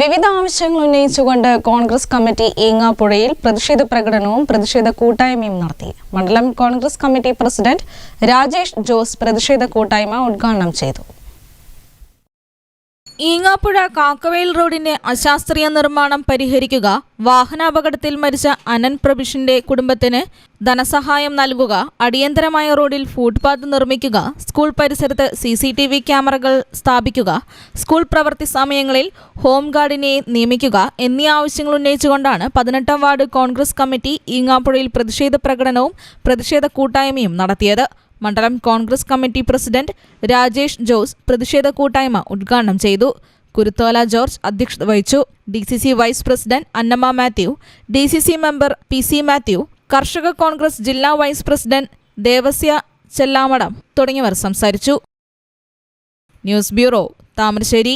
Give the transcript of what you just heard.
വിവിധ ആവശ്യങ്ങൾ ഉന്നയിച്ചുകൊണ്ട് കോൺഗ്രസ് കമ്മിറ്റി ഈങ്ങാപ്പുഴയിൽ പ്രതിഷേധ പ്രകടനവും പ്രതിഷേധ കൂട്ടായ്മയും നടത്തി. മണ്ഡലം കോൺഗ്രസ് കമ്മിറ്റി പ്രസിഡന്റ് രാജേഷ് ജോസ് പ്രതിഷേധ കൂട്ടായ്മ ഉദ്ഘാടനം ചെയ്തു. ഈങ്ങാപ്പുഴ കാക്കവയൽ റോഡിന്റെ അശാസ്ത്രീയ നിർമ്മാണം പരിഹരിക്കുക വാഹനാപകടത്തിൽ മരിച്ച അനൻ പ്രഭിഷിന്റെ കുടുംബത്തിന് ധനസഹായം നൽകുക അടിയന്തരമായ റോഡിൽ ഫുട്പാത്ത് നിർമ്മിക്കുക സ്കൂൾ പരിസരത്ത് സി സി ടി വി ക്യാമറകൾ സ്ഥാപിക്കുക സ്കൂൾ പ്രവൃത്തി സമയങ്ങളിൽ ഹോം ഗാർഡിനെ നിയമിക്കുക എന്നീ ആവശ്യങ്ങൾ ഉന്നയിച്ചുകൊണ്ടാണ് പതിനെട്ടാം വാർഡ് കോൺഗ്രസ് കമ്മിറ്റി ഈങ്ങാപ്പുഴയിൽ പ്രതിഷേധ പ്രകടനവും പ്രതിഷേധ കൂട്ടായ്മയും നടത്തിയത്. മണ്ഡലം കോൺഗ്രസ് കമ്മിറ്റി പ്രസിഡന്റ് രാജേഷ് ജോസ് പ്രതിഷേധ കൂട്ടായ്മ ഉദ്ഘാടനം ചെയ്തു. കുരുത്തോല ജോർജ് അധ്യക്ഷത വഹിച്ചു. D C C vice president Annamma Mathew D C C member P C Mathew കർഷക കോൺഗ്രസ് ജില്ലാ വൈസ് പ്രസിഡന്റ് ദേവസ്യ ചെല്ലാമടം തുടങ്ങിയവർ സംസാരിച്ചു. News bureau Thamarassery.